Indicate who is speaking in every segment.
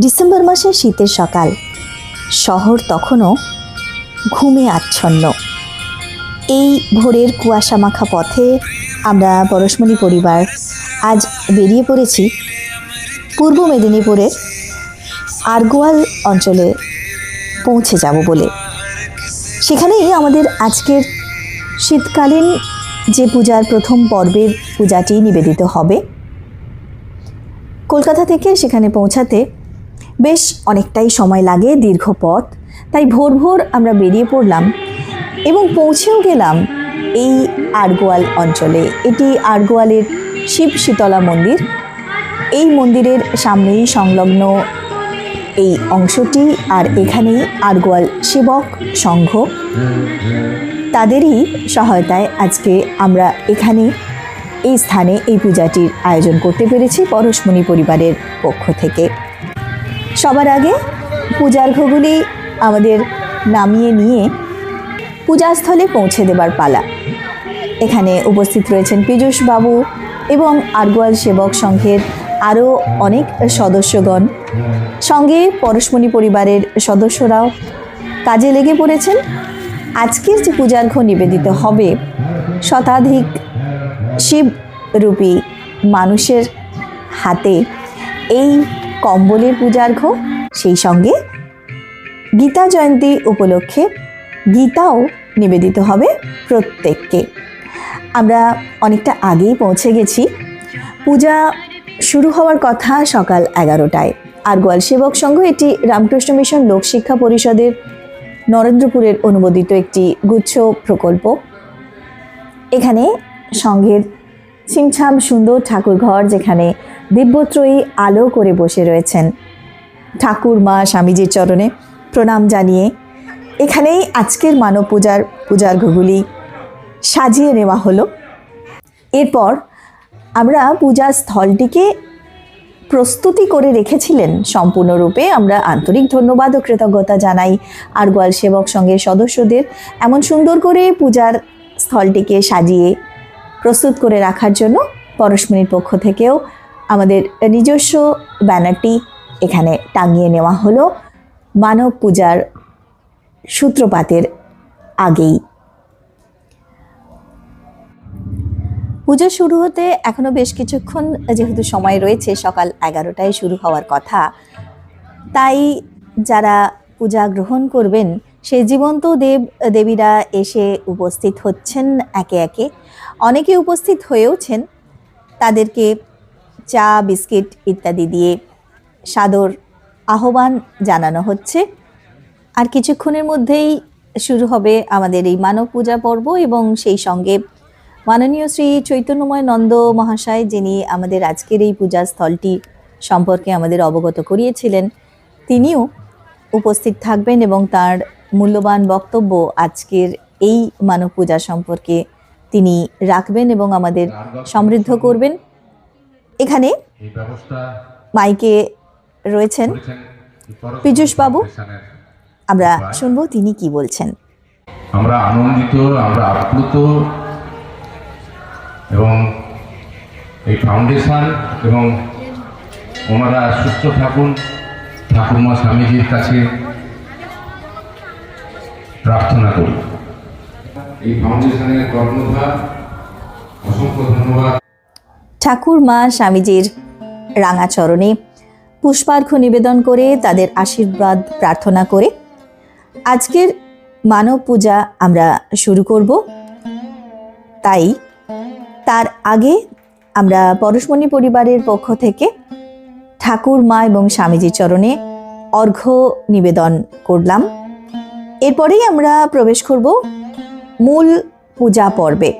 Speaker 1: December মাসের শীতের সকাল। শহর তখনও ঘুমে আচ্ছন্ন। এই ভোরের কুয়াশা মাখা পথে আমরা পরশমণি পরিবার আজ বেরিয়ে পড়েছি পূর্ব মেদিনীপুরের আরগোয়াল অঞ্চলে পৌঁছে যাব বলে। সেখানেই আমাদের আজকের শীতকালীন যে পূজার প্রথম পর্বের পূজাটি নিবেদিত হবে। কলকাতা থেকে সেখানে পৌঁছাতে বেশ অনেকটাই সময় লাগে দীর্ঘ পথ। তাই ভোর ভোর আমরা বেরিয়ে পড়লাম এবং পৌঁছেও গেলাম এই আরগোয়াল অঞ্চলে। এটি আরগোয়ালের শিব শীতলা মন্দির। এই মন্দিরের সামনেই সংলগ্ন এই অংশটি আর এখানেই আরগোয়াল সেবক সংঘ। তাদেরই সহায়তায় আজকে আমরা এখানে এই স্থানে এই পূজাটির আয়োজন করতে পেরেছি পরশমণি পরিবারের পক্ষ থেকে। সবার আগে পূজার্ঘগুলি আমাদের নামিয়ে নিয়ে পূজাস্থলে পৌঁছে দেবার পালা। এখানে উপস্থিত রয়েছেন পীযূষ বাবু এবং আরগোয়াল সেবক সংঘের আরও অনেক সদস্যগণ। সঙ্গে পরশমণি পরিবারের সদস্যরাও। কাজে লেগে পড়েছেন। আজকের যে পূজার্ঘ্য নিবেদিত হবে শতাধিক শিবরূপী মানুষের হাতে, এই কম্বলের পূজার্ঘ্য সেই সঙ্গে গীতা জয়ন্তী উপলক্ষে গীতাও নিবেদিত হবে প্রত্যেককে। আমরা অনেকটা আগেই পৌঁছে গেছি। পূজা শুরু হওয়ার কথা সকাল এগারোটায়। আর গোয়াল সেবক সংঘ এটি রামকৃষ্ণ মিশন লোকশিক্ষা পরিষদের নরেন্দ্রপুরের অনুমোদিত একটি গুচ্ছ প্রকল্প। এখানে সংঘের ছিমছাম সুন্দর ঠাকুর ঘর যেখানে দিব্যত্রয়ী আলো করে বসে রয়েছেন। ঠাকুর মা স্বামীজির চরণে প্রণাম জানিয়ে এখানেই আজকের মানব পূজার পূজার ঘুগুলি সাজিয়ে নেওয়া হলো। এরপর আমরা পূজা স্থলটিকে প্রস্তুতি করে রেখেছিলেন। সম্পূর্ণরূপে আমরা আন্তরিক ধন্যবাদ ও কৃতজ্ঞতা জানাই আর গোয়াল সেবক সঙ্গের সদস্যদের এমন সুন্দর করে পূজার স্থলটিকে সাজিয়ে প্রস্তুত করে রাখার জন্য পরশমণির পক্ষ থেকেও আমাদের নিজস্ব ব্যানারটি এখানে টাঙিয়ে নেওয়া হলো। মানব পূজার সূত্রপাতের আগেই। পুজো শুরু হতে এখনও বেশ কিছুক্ষণ যেহেতু সময় রয়েছে, সকাল এগারোটায় শুরু হওয়ার কথা। তাই যারা পূজা গ্রহণ করবেন সেই জীবন্ত দেব, দেবীরা এসে উপস্থিত হচ্ছেন একে একে। অনেকে উপস্থিত হয়েওছেন, তাদেরকে চা, বিস্কিট ইত্যাদি দিয়ে সাদর আহ্বান জানানো হচ্ছে। আর কিছুক্ষণের মধ্যেই শুরু হবে আমাদের এই মানব পূজা পর্ব এবং সেই সঙ্গে মাননীয় শ্রী চৈতন্যময় নন্দ মহাশয়, যিনি আমাদের আজকের এই পূজা স্থলটি সম্পর্কে আমাদের অবগত করিয়েছিলেন, তিনিও উপস্থিত থাকবেন এবং তার মূল্যবান বক্তব্য আজকের এই মানব পূজা সম্পর্কে তিনি রাখবেন এবং আমাদের সমৃদ্ধ করবেন। এখানে মাইকে রয়েছেন পীযূষ বাবু। আমরা শুনব তিনি কি বলছেন।
Speaker 2: আমরা আনন্দিত আমরা আপ্লুত এবং এই ফাউন্ডেশন এবং ওনারা সুস্থ থাকুন ঠাকুরমা স্বামীজির কাছে প্রার্থনা করি। এই ফাউন্ডেশনের কর্ণধার অসংখ্য ধন্যবাদ।
Speaker 1: ঠাকুর মা স্বামীজির রাঙাচরণে পুষ্পার্ঘ্য নিবেদন করে তাদের আশীর্বাদ প্রার্থনা করে আজকের মানব পূজা আমরা শুরু করব। তাই তার আগে আমরা পরশমণি পরিবারের পক্ষ থেকে ঠাকুর মা এবং স্বামীজির চরণে অর্ঘ্য নিবেদন করলাম। এরপরেই আমরা প্রবেশ করব মূল পূজা পর্বে।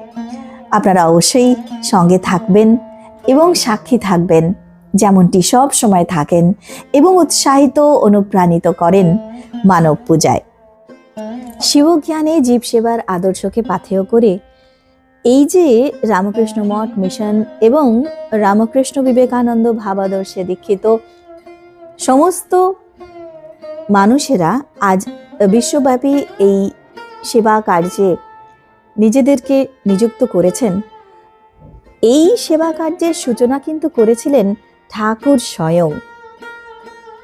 Speaker 1: আপনারা অবশ্যই সঙ্গে থাকবেন। এবং সাক্ষী থাকবেন, যেমনটি সব সময় থাকেন এবং উৎসাহিত, অনুপ্রাণিত করেন মানব পূজায়। শিবজ্ঞানে জীব সেবার আদর্শকে পাথেয় করে এই যে রামকৃষ্ণ মঠ, মিশন এবং রামকৃষ্ণ বিবেকানন্দ ভাবাদর্শে দীক্ষিত সমস্ত মানুষেরা আজ বিশ্বব্যাপী এই সেবা কার্যে নিজেদেরকে নিযুক্ত করেছেন। এই সেবা কার্যের সূচনা কিন্তু করেছিলেন ঠাকুর স্বয়ং।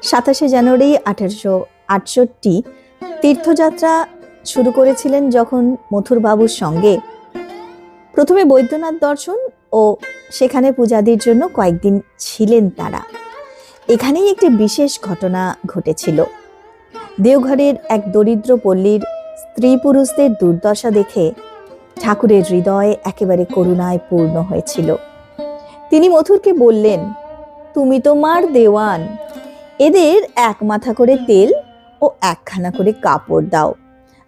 Speaker 1: সাতাশে জানুয়ারি আঠারোশো আটষট্টি তীর্থযাত্রা শুরু করেছিলেন যখন মথুরবাবুর সঙ্গে। প্রথমে বৈদ্যনাথ দর্শন ও সেখানে পূজাদির জন্য কয়েকদিন ছিলেন তারা। এখানেই একটি বিশেষ ঘটনা ঘটেছিল। দেওঘরের এক দরিদ্র পল্লীর স্ত্রী পুরুষদের দুর্দশা দেখে ঠাকুরের হৃদয় একেবারে করুণায় পূর্ণ হয়েছিল। তিনি মথুরকে বললেন, তুমি তো মার দেওয়ান। এদের এক মাথা করে তেল ও একখানা করে কাপড় দাও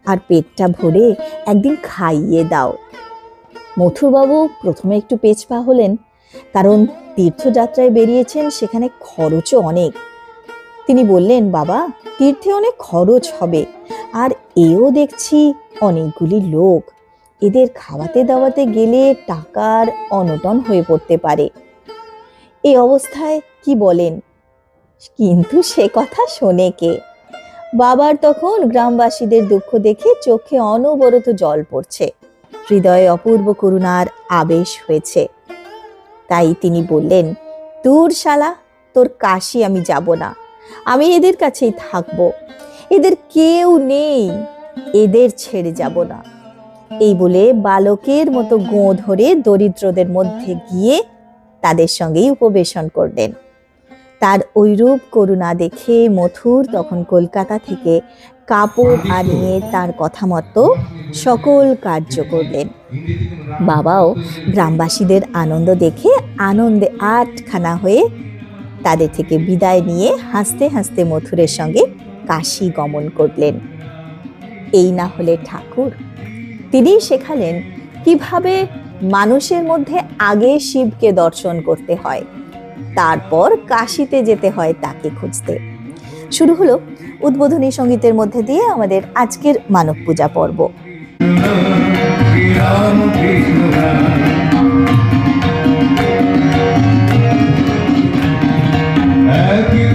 Speaker 1: আর পেটটা ভরে একদিন খাইয়ে দাও। মথুরবাবু প্রথমে একটু পেছপা হলেন, কারণ তীর্থযাত্রায় বেরিয়েছেন সেখানে খরচও অনেক। তিনি বললেন, বাবা, তীর্থে অনেক খরচ হবে, আর এও দেখছি অনেকগুলি লোক। এদের খাওয়াতে দাওয়াতে গেলে টাকার অনটন হয়ে পড়তে পারে। এই অবস্থায় কি বলেন? কিন্তু সে কথা শোনে কে? বাবার তখন গ্রামবাসীদের দুঃখ দেখে চোখে অনবরত জল পড়ছে। হৃদয়ে অপূর্ব করুণার আবেশ হয়েছে। তাই তিনি বললেন, দূর শালা, তোর কাশি আমি যাব না। আমি এদের কাছেই থাকব। এদের কেউ নেই। এদের ছেড়ে যাব না। এই বলে বালকের মতো গোঁ ধরে দরিদ্রদের মধ্যে গিয়ে তাদের সঙ্গেই উপবেশন করলেন। তার ওইরূপ করুণা দেখে মথুর তখন কলকাতা থেকে কাপড় আনিয়ে তার কথা মতো সকল কার্য করলেন। বাবাও গ্রামবাসীদের আনন্দ দেখে আনন্দে আটখানা হয়ে তাদের থেকে বিদায় নিয়ে হাসতে হাসতে মথুরের সঙ্গে কাশি গমন করলেন। এই না হলে ঠাকুর তিনি শেখালেন কীভাবে মানুষের মধ্যে আগে শিবকে দর্শন করতে হয়, তারপর কাশিতে যেতে হয় তাকে খুঁজতে। শুরু হলো উদ্বোধনী সঙ্গীতের মধ্যে দিয়ে আমাদের আজকের মানব পূজা পর্ব।
Speaker 3: Shri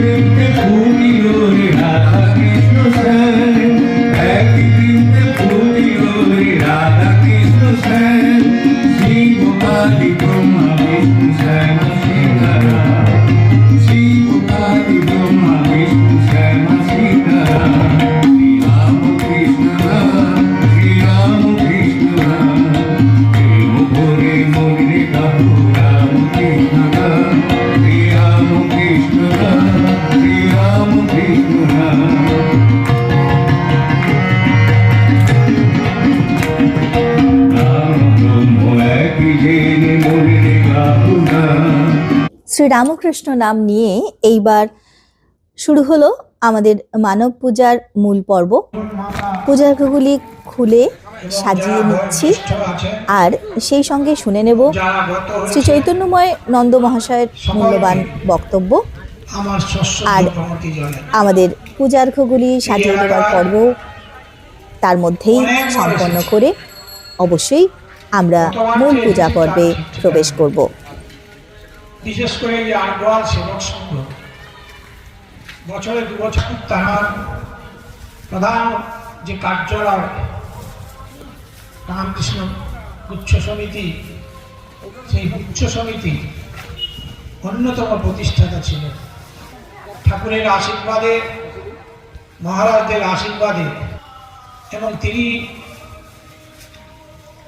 Speaker 1: রামকৃষ্ণ নাম নিয়ে এইবার শুরু হলো আমাদের মানব পূজার মূল পর্ব। পূজাগুলি খুলে সাজিয়ে নিচ্ছি আর সেই সঙ্গে শুনে নেব শ্রী চৈতন্যময় নন্দ মহাশয়ের মূল্যবান বক্তব্য। আর আমাদের পূজার্ঘগুলি সাজিয়ে দেওয়ার পর্ব তার মধ্যেই সম্পন্ন করে অবশ্যই আমরা মূল পূজা পর্বে প্রবেশ করব।
Speaker 4: বিশেষ করে যে আগ্রহাল সেবক সংঘ। বছরে দু বছর তাহার প্রধান যে কার্যালয়, রামকৃষ্ণ গুচ্ছ সমিতি, সেই গুচ্ছ সমিতি অন্যতম প্রতিষ্ঠাতা ছিলেন। ঠাকুরের আশীর্বাদে, মহারাজদের আশীর্বাদে, এবং তিনি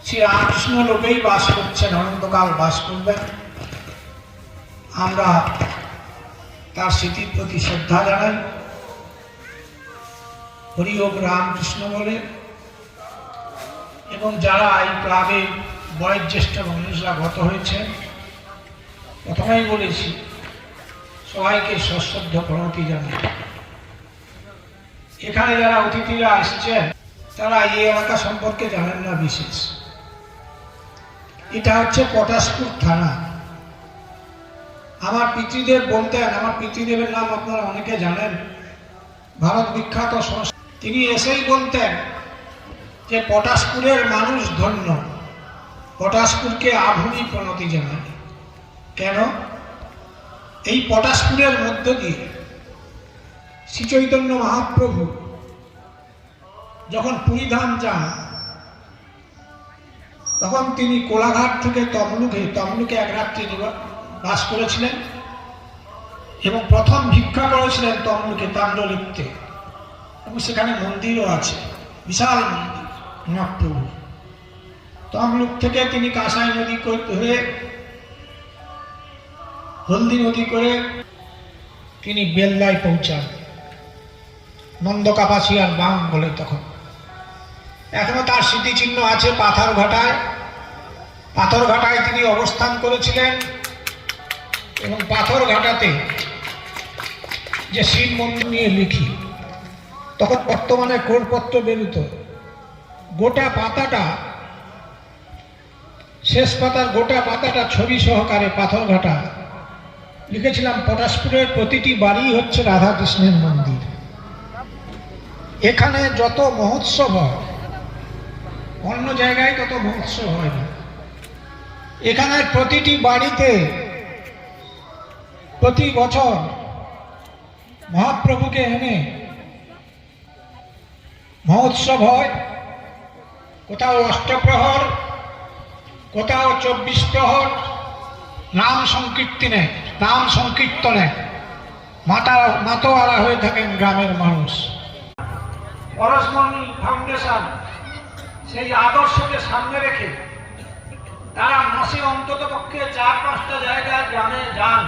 Speaker 4: শ্রী রামকৃষ্ণ লোকেই বাস করছেন, অনন্তকাল বাস করবেন। আমরা তার স্মৃতির প্রতি শ্রদ্ধা জানাই। হরিওক রামকৃষ্ণ বলে। এবং যারা এই ক্লাবে বয়োজ্যেষ্ঠ মানুষরা গত হয়েছে প্রথমেই বলেছি, সবাইকে সশ্রদ্ধ প্রণতি জানাই। এখানে যারা অতিথিরা আসছেন, তারা এই এলাকা সম্পর্কে জানেন না বিশেষ। এটা হচ্ছে পটাশপুর থানা। আমার পিতৃদেব বলতেন, আমার পিতৃদেবের নাম আপনারা অনেকে জানেন, ভারত বিখ্যাত তিনি এসেই বলতেন যে পটাশপুরের মানুষ ধন্য, পটাশপুরকে আভূমি প্রণতি জানায়। কেন? এই পটাশপুরের মধ্য দিয়ে শ্রীচৈতন্য মহাপ্রভু যখন পুরীধাম যান, তখন তিনি কোলাঘাট থেকে তমলুকে তমলুকে এক রাত্রি বাস করেছিলেন এবং প্রথম ভিক্ষা করেছিলেন তমলুকে তাণ্ডলিপ্তে। এবং সেখানে মন্দিরও আছে, বিশাল মন্দির। তমলুক থেকে তিনি কাঁসাই নদী ধরে হলদি নদী করে তিনি বেল্লায় পৌঁছান, নন্দকাপাসিয়ার বাম বলে তখন। এখনও তার স্মৃতিচিহ্ন আছে পাথর ঘাটায় পাথর ঘাটায় তিনি অবস্থান করেছিলেন এবং পাথর ঘাটাতে যে শিব মন্দির নিয়ে লিখি, তখন বর্তমানে কোরপত্র বেরোত। গোটা পাতাটা, শেষ পাতার গোটা পাতাটা ছবি সহকারে পাথর ঘাটা। লিখেছিলাম, পটাশপুরের প্রতিটি বাড়ি হচ্ছে রাধা কৃষ্ণের মন্দির। এখানে যত মহোৎসব হয়, অন্য জায়গায় তত মহোৎসব হয় না। এখানে প্রতিটি বাড়িতে প্রতি বছর মহাপ্রভুকে এনে মহোৎসব হয়। কোথাও অষ্টপ্রহর, কোথাও চব্বিশ প্রহর নাম সংকীর্তনে নাম সংকীর্তনে মাতা মাতোয়ারা হয়ে থাকেন গ্রামের মানুষ। পরশমণি ফাউন্ডেশন সেই আদর্শকে সামনে রেখে তারা মাসে অন্তত পক্ষে চার পাঁচটা জায়গায় গ্রামে যান।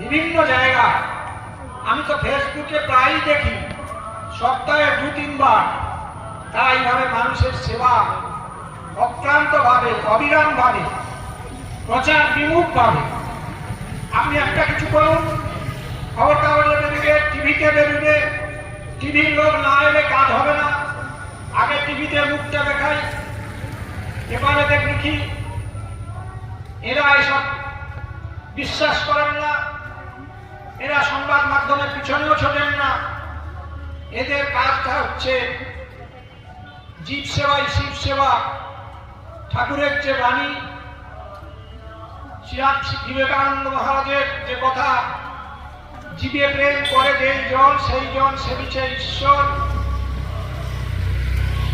Speaker 4: বিভিন্ন জায়গা আমি তো ফেসবুকে প্রায়ই দেখি, সপ্তাহে দু, তিনবার। তারা এইভাবে মানুষের সেবা অক্লান্তভাবে, অবিরামভাবে, প্রচার বিমুখভাবে আপনি একটা কিছু করুন খবর কাগজে বেরোবে, টিভিতে বেরোবে, টিভির লোক না এলে কাজ হবে না। আগে টিভিতে মুখটা দেখাই, এবারে দেখি এরা এসব বিশ্বাস করেন না। এরা সংবাদ মাধ্যমের পিছনেও ছোটেন না। এদের কাজটা হচ্ছে জীব সেবাই শিব সেবা। ঠাকুরের যে বাণী বিবেকানন্দ মহারাজের যে কথা, জীবে প্রেম করে যেই জন সেই জন সেবিছে ঈশ্বর।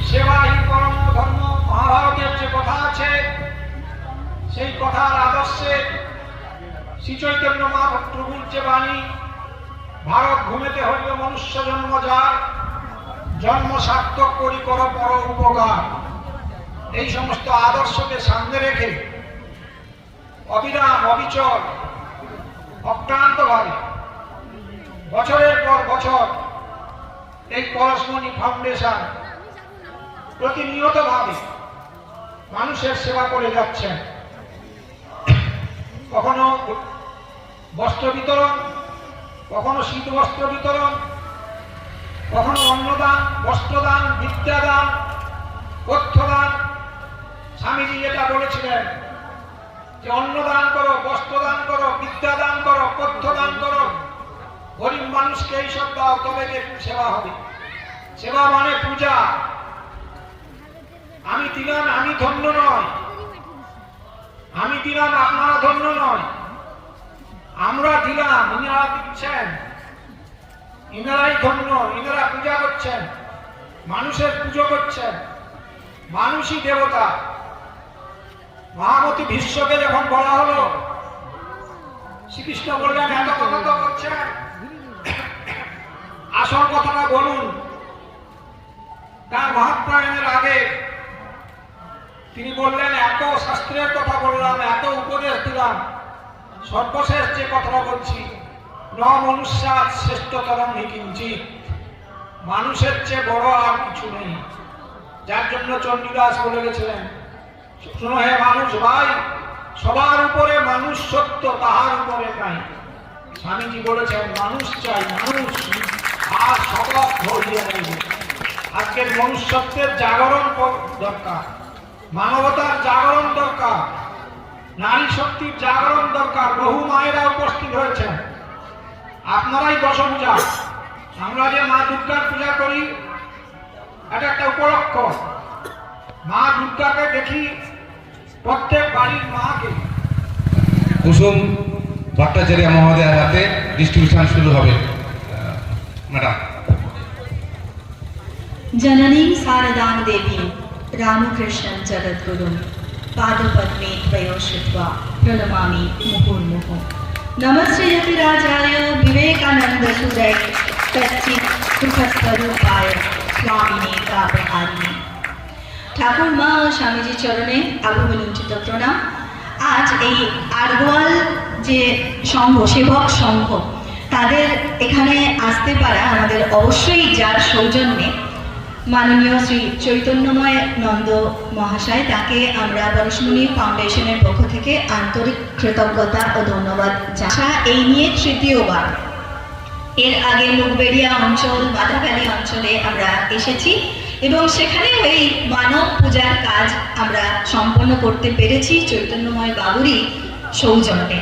Speaker 4: সেবাই পরম ধর্ম মহাভারতের যে কথা আছে, সেই কথার আদর্শে শ্রী চৈতন্য মহাপ্রভুর যে বাণী, ভারত ঘুমেতে হইল মনুষ্য জন্ম যার, জন্ম সার্থক করি কর পর উপকার। এই সমস্ত আদর্শকে সামনে রেখে অবিরাম অবিচল, অক্লান্তভাবে বছরের পর বছর এই পরশমণি ফাউন্ডেশন প্রতিনিয়তভাবে মানুষের সেবা করে যাচ্ছেন। কখনো বস্ত্র বিতরণ, কখনো শীত বস্ত্র বিতরণ, কখনো অন্নদান, বস্ত্রদান, বিদ্যাদান তথ্যদান স্বামীজি যেটা বলেছিলেন যে অন্নদান করো, বস্ত্রদান করো, বিদ্যাদান করো তথ্যদান করো। গরিব মানুষকে এইসব দাও, তবে সেবা হবে। সেবা মানে পূজা। আমি দিলাম, আমি ধন্য নয়। আমি দিলাম, আপনারা ধন্য নয়। আমরা দিলাম, ইনারা দিচ্ছেন। ইনারাই ধন্য, ইনারা পূজা করছেন, মানুষের পুজো করছেন, মানুষই দেবতা। মহামতি ভীষ্মকে যখন বলা হলো, শ্রীকৃষ্ণ বললেন, এত কথা তো করছেন আসল কথাটা বলুন। তার মহাপ্রায়ণের আগে তিনি বললেন, এত শাস্ত্রের কথা বললাম, এত উপদেশ দিলাম। সর্বশেষ যে কথাটা বলছি ন মনুষ্যাত শ্রেষ্ঠতরম কিঞ্চিত মানুষের চেয়ে বড় আর কিছু নেই। যার জন্য চণ্ডীদাস বলে গেছিলেন, শুনো হে মানুষ ভাই, সবার উপরে মানুষ সত্য, তাহার উপরে নাই। স্বামীজি বলেছেন, মানুষ চাই মানুষ, আর সবক ধরিয়ে নেবে আজকের মনুষ্যত্বের জাগরণ দরকার। মানবতার জাগরণ দরকার। নারী শক্তির জাগরণ দরকার। বহু মায়েরা উপস্থিত হয়েছেন। আপনারাই দশম পূজা আমরা যে মা দুর্গার পূজা করি এটা একটা উপলক্ষ। মা দুর্গাকে দেখি প্রত্যেক বাড়ির মাকে।
Speaker 2: কুসুম ভট্টাচার্য মহোদয়ের হাতে ডিস্ট্রিবিউশন শুরু হবে। ম্যাডাম
Speaker 5: জননী সারদাং দেবী রামকৃষ্ণ জগদ্গুরু। पादपद्मे त्वयो श्रुत्वा प्रणमामि मुहुर्मुहुः नमस्ते यतिराजाय विवेकानंद सुदय सच्चित सुख स्वरूपाय स्वामिने कापहारिणे ঠাকুর মা ও স্বামীজির চরণে আগুবলুঞ্চিত প্রণাম আজ এই আরগোয়াল যে সংঘ সেবক সংঘ তাদের এখানে আসতে পারা আমাদের অবশ্যই যার সৌজন্যে মাননীয় শ্রী চৈতন্যময় নন্দ মহাশয়, তাকে আমরা পরশমণি ফাউন্ডেশনের পক্ষ থেকে আন্তরিক কৃতজ্ঞতা ও ধন্যবাদ জানা এই নিয়ে তৃতীয়বার। এর আগে মুগবেড়িয়া অঞ্চল, বাধাখালী অঞ্চলে আমরা এসেছি এবং সেখানে ওই মানব পূজার কাজ আমরা সম্পন্ন করতে পেরেছি চৈতন্যময় বাবুরই সৌজন্যে।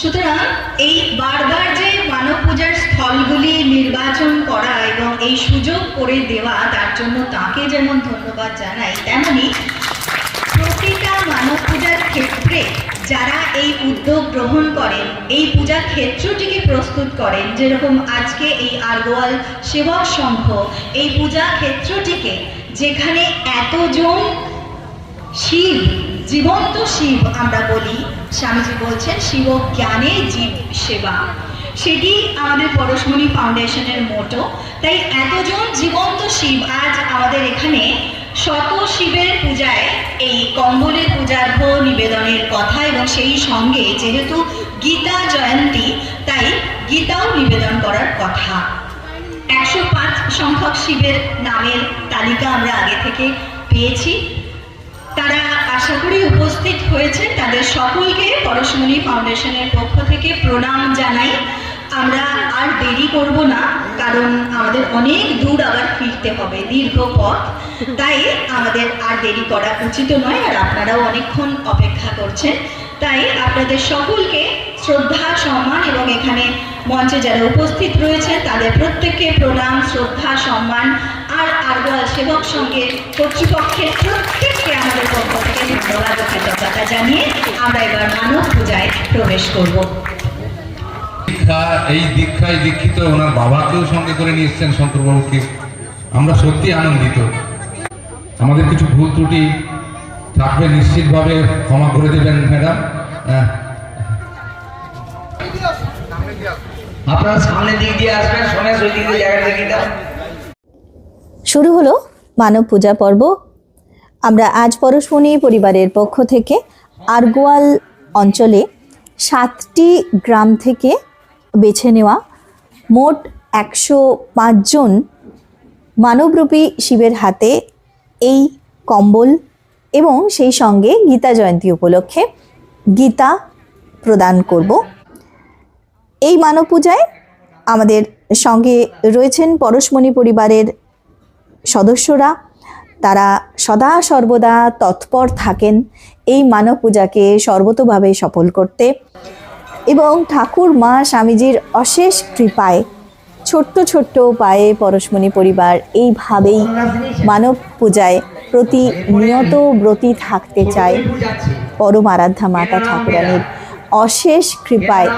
Speaker 5: সুতরাং এই বারবার যে মানব পূজার স্থলগুলি নির্বাচন করা এবং এই সুযোগ করে দেওয়া, তার জন্য তাকে যেমন ধন্যবাদ জানাই, তেমনি প্রতিটা মানব পূজার ক্ষেত্রে যারা এই উদ্যোগ গ্রহণ করেন, এই পূজার ক্ষেত্রটিকে প্রস্তুত করেন। যেরকম আজকে এই আরগোয়াল সেবক সংঘ, এই পূজা ক্ষেত্রটিকে যেখানে এতজন শিব, জীবন্ত শিব আমরা বলি, স্বামীজি বলছেন, শিব জ্ঞানে জীব সেবা। সেটি আমাদের পরশমণি ফাউন্ডেশনের মোটো তাই এতজন জীবন্ত শিব আজ আমাদের এখানে শত শিবের পূজায়, এই কম্বলের পূজার্ঘ নিবেদনের কথা এবং সেই সঙ্গে যেহেতু গীতা জয়ন্তী, তাই গীতাও নিবেদন করার কথা। একশো পাঁচ সংখ্যক শিবের নামের তালিকা আমরা আগে থেকে পেয়েছি। তারা আশা করি উপস্থিত হয়েছে। তাদের সকলকে পরশমণি ফাউন্ডেশনের পক্ষ থেকে প্রণাম জানাই। আমরা আর দেরি করব না, কারণ আমাদের অনেক দূর আবার ফিরতে হবে, দীর্ঘ পথ। তাই আমাদের আর দেরি করা উচিত নয়, আর আপনারাও অনেকক্ষণ অপেক্ষা করছেন। তাই আপনাদের সকলকে শ্রদ্ধা, সম্মান এবং এখানে মঞ্চে যারা উপস্থিত রয়েছে তাদের প্রত্যেককে প্রণাম, শ্রদ্ধা, সম্মান আর আরগোয়াল সেবক সঙ্গে কর্তৃপক্ষের প্রত্যেককে আমাদের পক্ষ থেকে ধন্যবাদ জানিয়ে আমরা এবার মানব পূজায় প্রবেশ করব।
Speaker 2: দীক্ষা, এই দীক্ষায় দীক্ষিত ওনার বাবাকেও সঙ্গে করে নিয়ে এসছেন শঙ্করবাবুকে। আমরা সত্যি আনন্দিত। আমাদের কিছু ভুল ত্রুটি থাকবে নিশ্চিতভাবে, ক্ষমা করে দেবেন, ম্যাডাম।
Speaker 1: শুরু হলো মানব পূজা পর্ব। আমরা আজ পরশমণি পরিবারের পক্ষ থেকে আরগোয়াল অঞ্চলে সাতটি গ্রাম থেকে বেছে নেওয়া। মোট একশো পাঁচজন মানবরূপী শিবের হাতে এই কম্বল এবং সেই সঙ্গে গীতা জয়ন্তী উপলক্ষে গীতা প্রদান করব। এই মানব পূজায় আমাদের সঙ্গে রয়েছেন পরশমণি পরিবারের সদস্যরা। তারা সদা সর্বদা তৎপর থাকেন। এই মানব পূজাকে সর্বতোভাবে সফল করতে। এবং ঠাকুর মা স্বামীজির অশেষ কৃপায়, ছোট্ট ছোট্ট পায়ে পরশমণি পরিবার এইভাবেই মানব পূজায় প্রতিনিয়ত ব্রতী থাকতে চায়। পরম আরাধ্যা মাতা ঠাকুরানীর অশেষ কৃপায়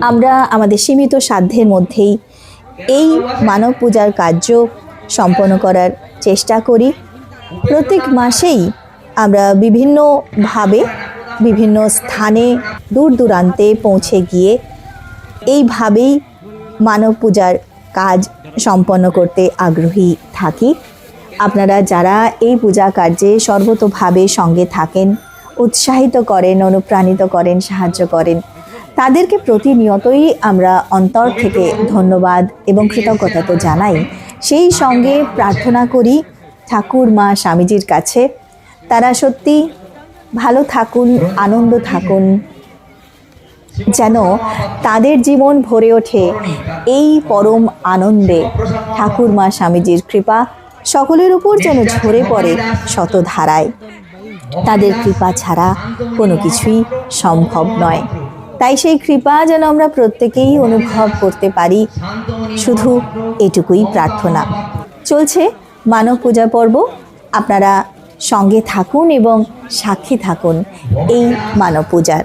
Speaker 1: আমরা আমাদের সীমিত সাধ্যের মধ্যেই এই মানব পূজার কার্য সম্পন্ন করার চেষ্টা করি। প্রত্যেক মাসেই আমরা বিভিন্নভাবে, বিভিন্ন স্থানে দূর দূরান্তে পৌঁছে গিয়ে এইভাবেই মানব পূজার কাজ সম্পন্ন করতে আগ্রহী থাকি। আপনারা যারা এই পূজা কার্যে সর্বতোভাবে সঙ্গে থাকেন, উৎসাহিত করেন, অনুপ্রাণিত করেন, সাহায্য করেন, তাদেরকে প্রতিনিয়তই আমরা অন্তর থেকে ধন্যবাদ এবং কৃতজ্ঞতা তো জানাই। সেই সঙ্গে প্রার্থনা করি, ঠাকুর মা স্বামীজির কাছে, তারা সত্যি ভালো থাকুন, আনন্দ থাকুন যেন তাদের জীবন ভরে ওঠে এই পরম আনন্দে। ঠাকুর মা স্বামীজির কৃপা সকলের উপর যেন ঝরে পড়ে শতধারায়। তাদের কৃপা ছাড়া কোনো কিছুই সম্ভব নয়। তাই সেই কৃপা যেন আমরা প্রত্যেকেই অনুভব করতে পারি। শুধু এটুকুই প্রার্থনা। চলছে মানব পূজা পর্ব। আপনারা সঙ্গে থাকুন এবং সাক্ষী থাকুন এই মানব পূজার।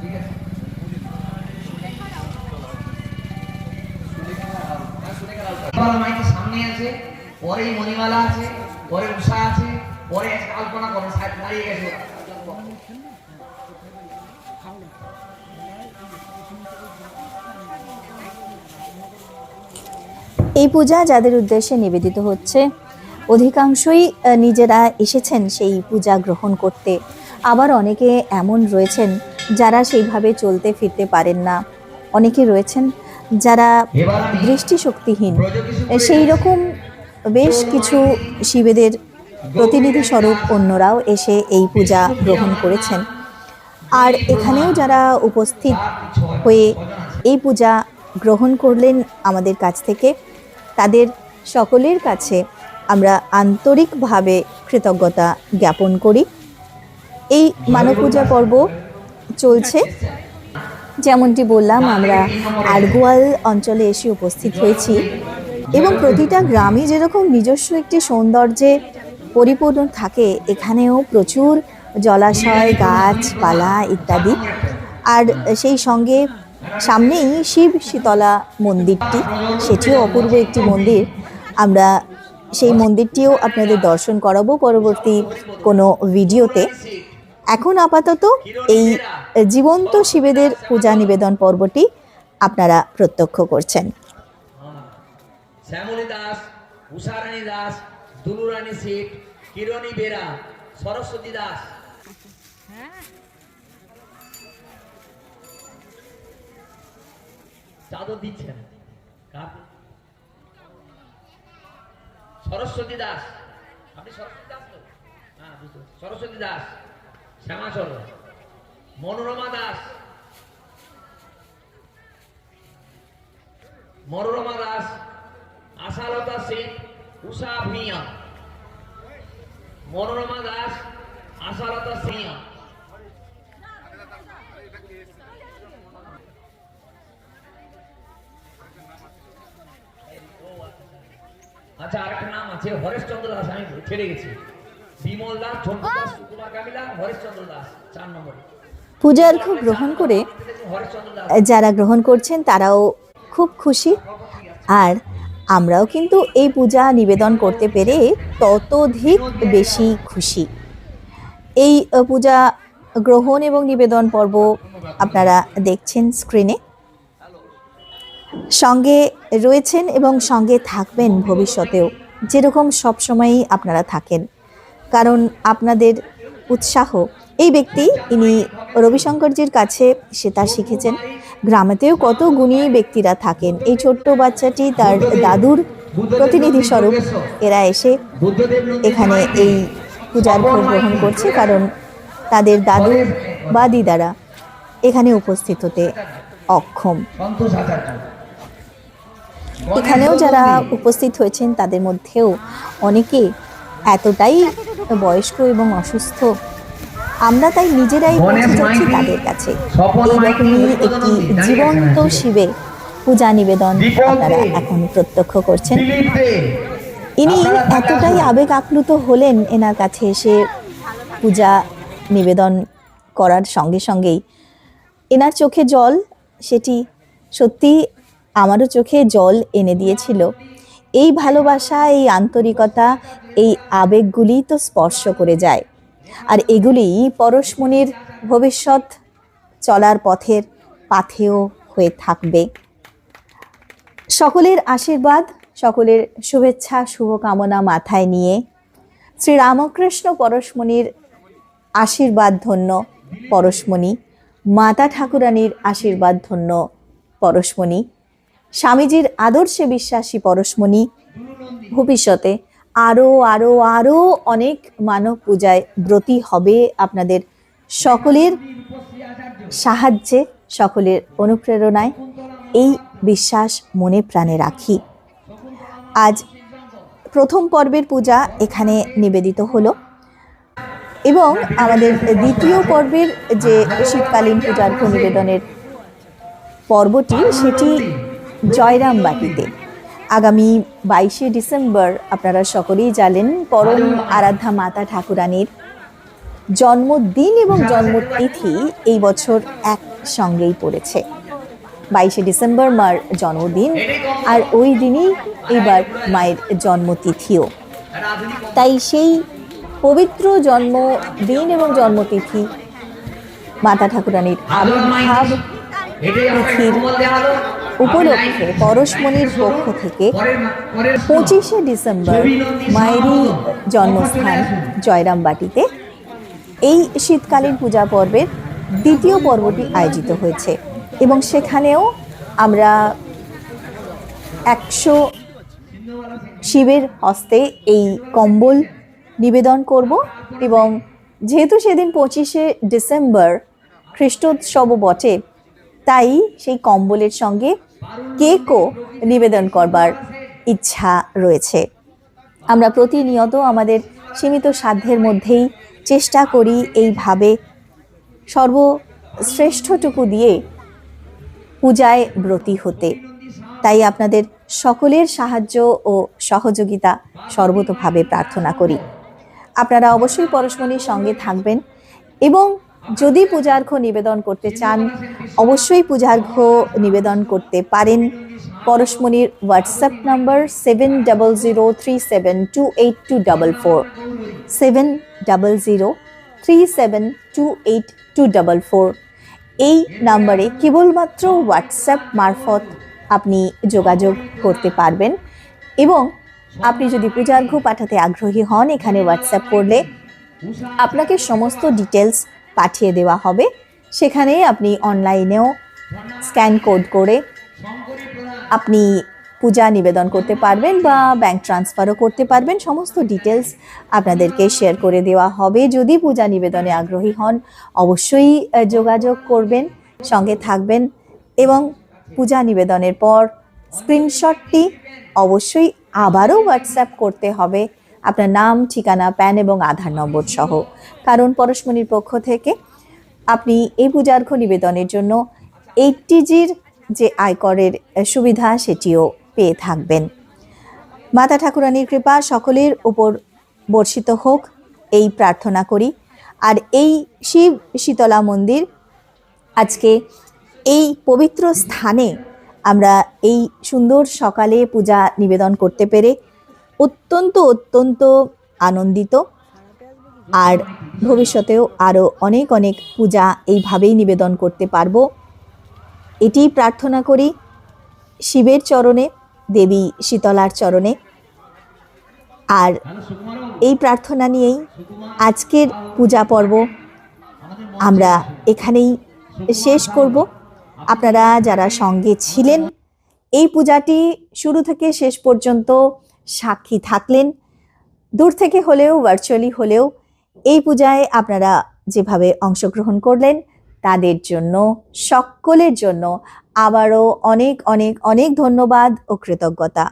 Speaker 6: ঠিক আছে মাইকে সামনে আছে পরেই মণিমালা আছে পরে উষা আছে পরে কল্পনা করে সাহেব দাঁড়িয়ে গেছে।
Speaker 1: এই পূজা যাদের উদ্দেশ্যে নিবেদিত হচ্ছে অধিকাংশই নিজেরা এসেছেন সেই পূজা গ্রহণ করতে। আবার অনেকে এমন রয়েছেন যারা সেইভাবে চলতে ফিরতে পারেন না। অনেকে রয়েছেন যারা দৃষ্টিশক্তিহীন। সেই রকম বেশ কিছু শিবেদের প্রতিনিধি স্বরূপ অন্যরাও এসে এই পূজা গ্রহণ করেছেন। আর এখানেও যারা উপস্থিত হয়ে এই পূজা গ্রহণ করলেন আমাদের কাছ থেকে, তাদের সকলের কাছে আমরা আন্তরিকভাবে কৃতজ্ঞতা জ্ঞাপন করি। এই মানব পূজা পর্ব চলছে। যেমনটি বললাম, আমরা আরগোয়াল অঞ্চলে এসে উপস্থিত হয়েছি এবং প্রতিটা গ্রামে যেরকম নিজস্ব একটি সৌন্দর্যে পরিপূর্ণ থাকে, এখানেও প্রচুর জলাশয়, গাছপালা ইত্যাদি। আর সেই সঙ্গে সামনেই শিব শীতলা মন্দিরটি, সেটিও অপূর্ব একটি মন্দির। আমরা সেই মন্দিরটিও আপনাদের দর্শন করাবো পরবর্তী কোনো ভিডিওতে। এখন আপাতত এই জীবন্ত শিবেদের পূজা নিবেদন পর্বটি আপনারা প্রত্যক্ষ করছেন।
Speaker 6: শ্যামলী দাস উষারানী দাস দুলুরানী শেঠ, কিরণী বেরা, সরস্বতী দাস। চাদর দিচ্ছেন। কার? সরস্বতী দাস। আপনি সরস্বতী দাস তো? হ্যাঁ সরস্বতী দাস শ্যামাচল মনোরমা দাস। মনোরমা দাস, আশালতা সেন, উষা ভূঁইয়া। মনোরমা দাস, আশালতা সিংয়া আচ্ছা আরেকটা নাম আছে হরেশচন্দ্র দাস আমি ছেড়ে গেছি। বিমল দাস ছোট দাস সুকুমার কামিলা হরেশচন্দ্র দাস চার নম্বরে।
Speaker 1: পূজার্ঘ গ্রহণ করে যারা গ্রহণ করছেন তারাও খুব খুশি। আর আমরাও কিন্তু এই পূজা নিবেদন করতে পেরে ততোধিক বেশি খুশি। এই পূজা গ্রহণ এবং নিবেদন পর্ব আপনারা দেখছেন স্ক্রিনে। সঙ্গে রয়েছেন এবং সঙ্গে থাকবেন ভবিষ্যতেও। যেরকম সবসময়ই আপনারা থাকেন। কারণ আপনাদের উৎসাহ, এই ব্যক্তি ইনি রবিশঙ্করজির কাছে সে তা শিখেছেন। গ্রামেতেও কত গুণী ব্যক্তিরা থাকেন। এই ছোট্ট বাচ্চাটি তার দাদুর প্রতিনিধি স্বরূপ এরা এসে এখানে এই পূজার ভোগ গ্রহণ করছে। কারণ তাদের দাদু বা দিদারা এখানে উপস্থিত হতে অক্ষম। এখানেও যারা উপস্থিত হয়েছেন তাদের মধ্যেও অনেকে এতটাই বয়স্ক এবং অসুস্থ। আমরা তাই নিজেরাই পৌঁছে যাচ্ছি তাদের কাছে এইরকমই একটি জীবন্ত শিবে পূজা নিবেদন আপনারা এখন প্রত্যক্ষ করছেন। ইনি এতটাই আবেগ আপ্লুত হলেন এনার কাছে এসে পূজা নিবেদন করার সঙ্গে সঙ্গেই। এনার চোখে জল সেটি সত্যি আমারও চোখে জল এনে দিয়েছিল। এই ভালোবাসা, এই আন্তরিকতা, এই আবেগগুলি তো স্পর্শ করে যায়। আর এগুলি পরশমণির ভবিষ্যৎ চলার পথের পাথেও হয়ে থাকবে। সকলের আশীর্বাদ, সকলের শুভেচ্ছা, শুভকামনা মাথায় নিয়ে শ্রীরামকৃষ্ণ পরশমণির আশীর্বাদ ধন্য পরশমণি, মাতা ঠাকুরানীর আশীর্বাদ ধন্য পরশমণি। স্বামীজির আদর্শে বিশ্বাসী পরশমণি। ভবিষ্যতে আরও আরও আরও অনেক মানব পূজায় ব্রতী হবে আপনাদের সকলের সাহায্যে, সকলের অনুপ্রেরণায়। এই বিশ্বাস মনে প্রাণে রাখি। আজ প্রথম পর্বের পূজা এখানে নিবেদিত হলো এবং আমাদের দ্বিতীয় পর্বের যে শীতকালীন পূজার্ঘ নিবেদনের পর্বটি, সেটি জয়রামবাটিতে আগামী বাইশে ডিসেম্বর আপনারা সকলেই জানেন পরম আরাধ্যা মাতা ঠাকুরানীর জন্মদিন এবং জন্মতিথি এই বছর এক সঙ্গেই পড়েছে। বাইশে ডিসেম্বর মার জন্মদিন আর ওই দিনই এবার মায়ের জন্মতিথিও। তাই সেই পবিত্র জন্মদিন এবং জন্মতিথি মাতা ঠাকুরানীর আবির্ভাব তিথির উপলক্ষে পরশমণির পক্ষ থেকে পঁচিশে ডিসেম্বর মায়েরই জন্মস্থান জয়রামবাটিতে। এই শীতকালীন পূজা পর্বের দ্বিতীয় পর্বটি আয়োজিত হয়েছে এবং সেখানেও আমরা একশো শিবের হস্তে এই কম্বল নিবেদন করব এবং যেহেতু সেদিন পঁচিশে ডিসেম্বর খ্রিস্টোৎসবও বটে, তাই সেই কম্বলের সঙ্গে কেকও নিবেদন করবার ইচ্ছা রয়েছে। আমরা প্রতিনিয়ত আমাদের সীমিত সাধ্যের মধ্যেই চেষ্টা করি এইভাবে সর্বশ্রেষ্ঠটুকু দিয়ে পূজায় ব্রতী হতে। তাই আপনাদের সকলের সাহায্য ও সহযোগিতা সর্বতোভাবে প্রার্থনা করি। আপনারা অবশ্যই পরশমণির সঙ্গে থাকবেন এবং যদি পূজার্ঘ্য নিবেদন করতে চান, অবশ্যই পূজার্ঘ্য নিবেদন করতে পারেন। পরশমণির WhatsApp number seven double zero three seven two eight two double four seven double zero three seven two eight two double four এই নাম্বারে কেবলমাত্র হোয়াটসঅ্যাপ মারফত আপনি যোগাযোগ করতে পারবেন এবং আপনি যদি পূজার্ঘ্য পাঠাতে আগ্রহী হন, এখানে হোয়াটসঅ্যাপ করলে আপনাকে সমস্ত ডিটেলস পাঠিয়ে দেওয়া হবে। সেখানে আপনি অনলাইনেও স্ক্যান কোড করে আপনি পূজা নিবেদন করতে পারবেন বা ব্যাংক ট্রান্সফারও করতে পারবেন। সমস্ত ডিটেলস আপনাদেরকে শেয়ার করে দেওয়া হবে। যদি পূজা নিবেদনে আগ্রহী হন, অবশ্যই যোগাযোগ করবেন, সঙ্গে থাকবেন এবং পূজা নিবেদনের পর স্ক্রিনশটটি অবশ্যই আবারও হোয়াটসঅ্যাপ করতে হবে। আপনার নাম, ঠিকানা, প্যান এবং আধার নম্বর সহ। কারণ পরশমণির পক্ষ থেকে আপনি এই পূজার্ঘ্য নিবেদনের জন্য এইটিজির যে আয়করের সুবিধা সেটিও পেয়ে থাকবেন। মাতা ঠাকুরানীর কৃপা সকলের উপর বর্ষিত হোক, এই প্রার্থনা করি। আর এই শিব শীতলা মন্দির আজকে এই পবিত্র স্থানে আমরা এই সুন্দর সকালে পূজা নিবেদন করতে পেরে অত্যন্ত অত্যন্ত আনন্দিত। আর ভবিষ্যতেও আরও অনেক অনেক পূজা এইভাবেই নিবেদন করতে পারব। এটি প্রার্থনা করি শিবের চরণে, দেবী শীতলার চরণে। আর এই প্রার্থনা নিয়েই আজকের পূজা পর্ব আমরা এখানেই শেষ করব। আপনারা যারা সঙ্গে ছিলেন, এই পূজাটি শুরু থেকে শেষ পর্যন্ত সাক্ষী থাকলেন দূর থেকে হলেও ভার্চুয়ালি হলেও এই পূজায় আপনারা যেভাবে অংশগ্রহণ করলেন তাদের জন্য সকলের জন্য আবারও অনেক অনেক অনেক ধন্যবাদ ও কৃতজ্ঞতা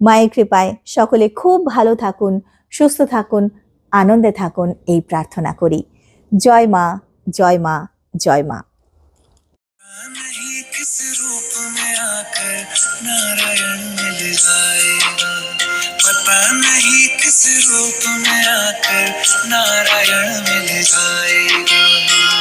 Speaker 1: মায়ের কৃপায় সকলে খুব ভালো থাকুন সুস্থ থাকুন আনন্দে থাকুন এই প্রার্থনা করি জয় মা জয় মা জয় মা
Speaker 7: नहीं किस रूप में आकर नारायण मिल जाएगा पता नहीं किस रूप में आकर नारायण मिल जाएगा।